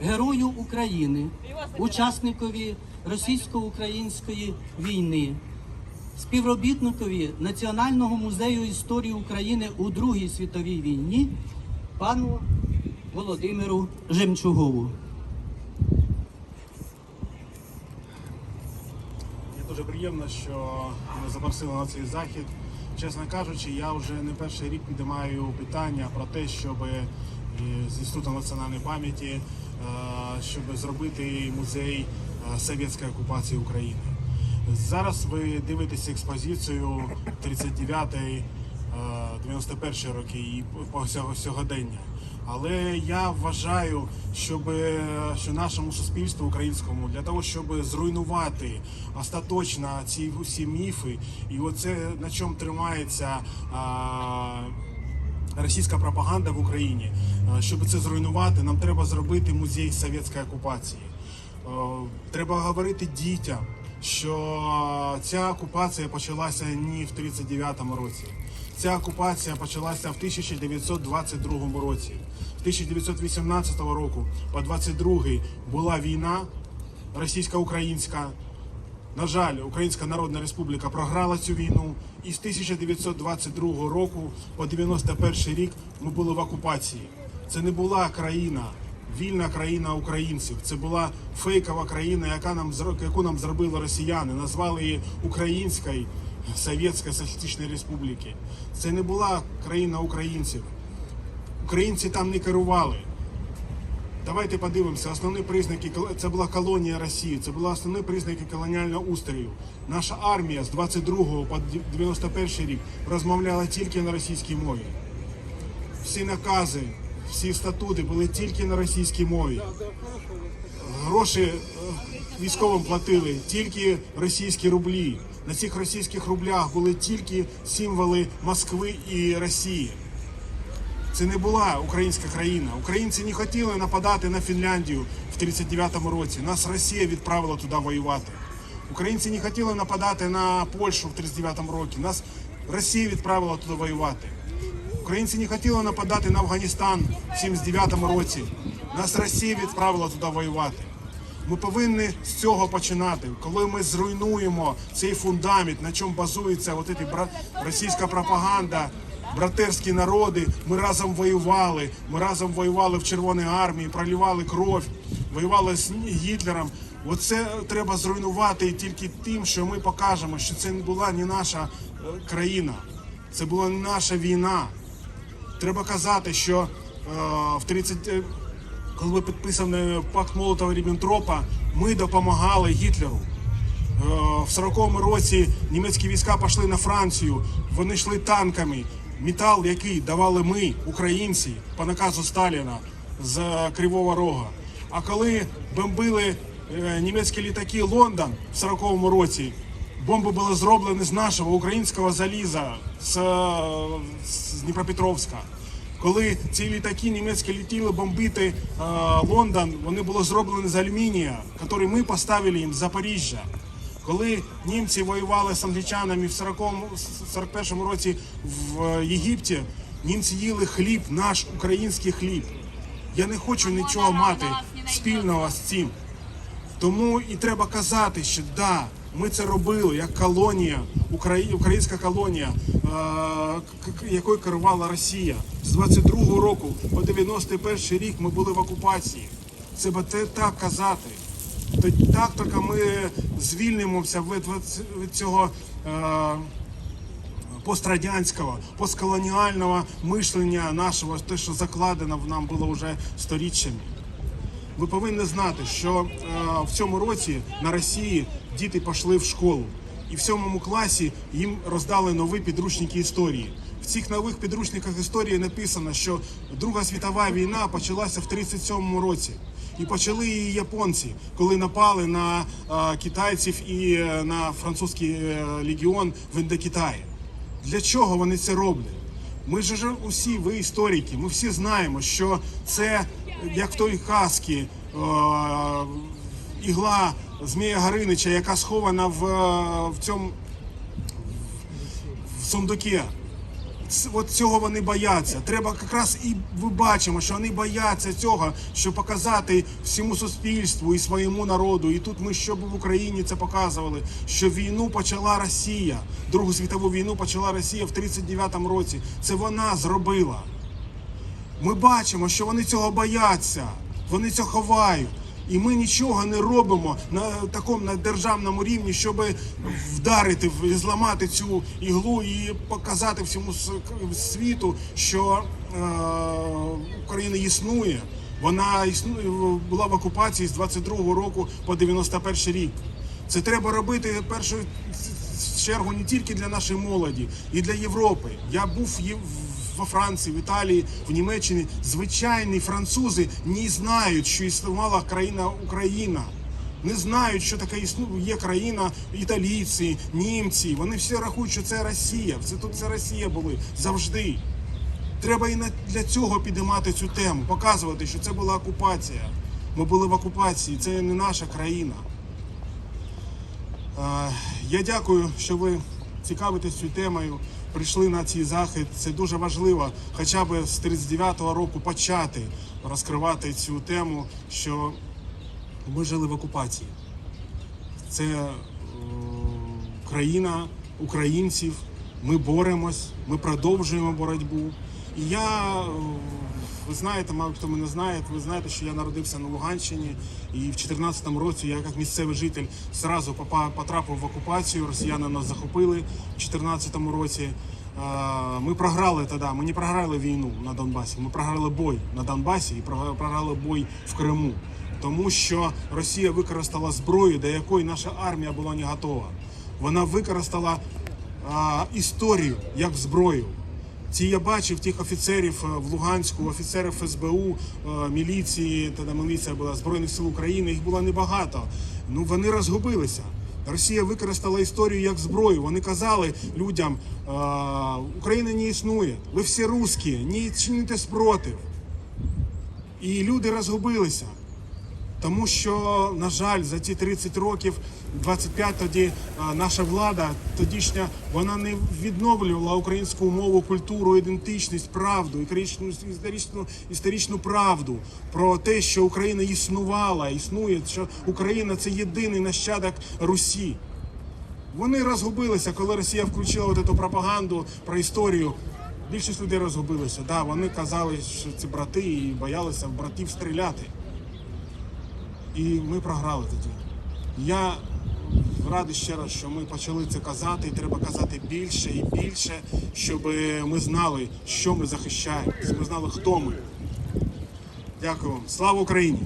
герою України, учасникові російсько-української війни, співробітникові Національного музею історії України у Другій світовій війні, пану Володимиру Жемчугову. Мені дуже приємно, що мене запросили на цей захід. Чесно кажучи, я вже не перший рік підіймаю питання про те, щоб е, з Інститутом національної пам'яті, щоб зробити музей е, совєтської окупації України. Зараз ви дивитеся експозицію 39-ї, 91 роки і по сьогодення. Але я вважаю, щоб е, що нашому суспільству українському для того, щоб зруйнувати остаточно ці всі міфи, і оце на чому тримається. А, Російська пропаганда в Україні, Е, щоб це зруйнувати, нам треба зробити музей совєтської окупації. Е, Треба говорити дітям, що ця окупація почалася не в 39-му році. Ця окупація почалася в 1922 році. З 1918 року по 22 була війна російсько-українська. На жаль, Українська Народна Республіка програла цю війну, і з 1922 року по 91 рік ми були в окупації. Це не була країна, вільна країна українців. Це була фейкова країна, яка нам яку нам зробили росіяни. Назвали її Українською Совєтської Соціалістичної Республіки. Це не була країна українців. Українці там не керували. Давайте подивимося. Основні признаки це була колонія Росії. Це були основні признаки колоніального устрою. Наша армія з 22 по 91 рік розмовляла тільки на російській мові. Всі накази, всі статути були тільки на російській мові. Гроші е, військовим платили тільки російські рублі. На цих російських рублях були тільки символи Москви і Росії. Це не була українська країна. Українці не хотіли нападати на Фінляндію в 39-му році. Нас Росія відправила туди воювати. Українці не хотіли нападати на Польщу в 39-му році. Нас Росія відправила туди воювати. Українці не хотіли нападати на Афганістан в 79-му році. Нас Росія відправила туди воювати. Ми повинні з цього починати. Коли ми зруйнуємо цей фундамент, на чому базується от російська пропаганда, братерські народи, ми разом воювали. Ми разом воювали в Червоній армії, проливали кров, воювали з Гітлером. Оце треба зруйнувати тільки тим, що ми покажемо, що це не була не наша е, країна, це була не наша війна. Треба казати, що е, в 30, е, коли ви підписаний пакт Молотова Ріббентропа, ми допомагали Гітлеру. В 40-му році німецькі війська пішли на Францію, вони йшли танками. Метал, який давали ми, українці, по наказу Сталіна з е, Кривого Рога. А коли бомбили е, німецькі літаки Лондон в 40-му році, бомби були зроблені з нашого українського заліза, з, е, з Дніпропетровська. Коли ці літаки німецькі летіли бомбити е, Лондон, вони були зроблені з алюмінія, який ми поставили їм з Запоріжжя. Коли німці воювали з англічанами в 40-му, 41-му році в Єгипті, німці їли хліб, наш український хліб. Я не хочу нічого мати спільного з цим. Тому і треба казати, що да, ми це робили як колонія, українська колонія, е, якою керувала Росія. З 22-го року по 91 рік ми були в окупації. Це те так казати. То так тільки ми звільнимося від, цього. Е, пострадянського, постколоніального мишлення нашого, те, що закладено в нам було вже сторіччями. Ви повинні знати, що е, в цьому році на Росії діти пішли в школу, і в сьомому класі їм роздали нові підручники історії. В цих нових підручниках історії написано, що Друга світова війна почалася в 37-му році. І почали її японці, коли напали на китайців і е, на французький е, легіон в Індокитаї. Для чого вони це роблять? Ми ж усі, ви історики, ми всі знаємо, що це як той казці е, ігла Змія Гаринича, яка схована в, в цьому в сундукі. От цього вони бояться. Треба якраз і ми бачимо, що вони бояться цього, щоб показати всьому суспільству і своєму народу. І тут ми, щоб в Україні це показували, що війну почала Росія, Другу світову війну почала Росія в 39-му році. Це вона зробила. Ми бачимо, що вони цього бояться, вони цього ховають. І ми нічого не робимо на такому на державному рівні, щоб вдарити, в- зламати цю іглу і показати всьому світу, що е, Україна існує. Вона існує була в окупації з 22-го року по 91-й рік. Це треба робити першу чергу не тільки для нашої молоді, і для Європи. Я був є- во Франції, в Італії, в Німеччині. Звичайні французи не знають, що існувала країна Україна. Не знають, що таке існує є країна італійці, німці. Вони всі рахують, що це Росія. Це тут це Росія були завжди. Треба і для цього підіймати цю тему, показувати, що це була окупація. Ми були в окупації, це не наша країна. Е, Я дякую, що ви цікавитесь цією темою. Прийшли на цей захід. Це дуже важливо, хоча б з 39-го року почати розкривати цю тему, що ми жили в окупації. Це е, країна українців. Ми боремось, ми продовжуємо боротьбу. І я, е, ви знаєте, мабуть, хто мене знає, ви знаєте, що я народився на Луганщині, і в 2014 році я, як місцевий житель, зразу потрапив в окупацію. Росіяни нас захопили в 2014 році. Е, Ми програли тоді, ми не програли війну на Донбасі, ми програли бой на Донбасі і програ- програли бой в Криму. Тому що Росія використала зброю, до якої наша армія була не готова. Вона використала а, історію як зброю. Ці я бачив тих офіцерів е, в Луганську, офіцерів СБУ, е, міліції, тоді міліція була Збройних сил України, їх було небагато. Ну вони розгубилися. Росія використала історію як зброю. Вони казали людям, е, Україна не існує, ви всі русські, не чините спротив. І люди розгубилися. Тому що, на жаль, за ті 30 років, 25 тоді а, наша влада тодішня вона не відновлювала українську мову, культуру, ідентичність, правду, історичну, історичну, історичну правду про те, що Україна існувала, існує, що Україна це єдиний нащадок Русі. Вони розгубилися, коли Росія включила от цю пропаганду про історію. Більшість людей розгубилися. Да, вони казали, що це брати і боялися в братів стріляти. І ми програли тоді. Я радий ще раз, що ми почали це казати, і треба казати більше і більше, щоб ми знали, що ми захищаємо, щоб ми знали, хто ми. Дякую вам. Слава Україні!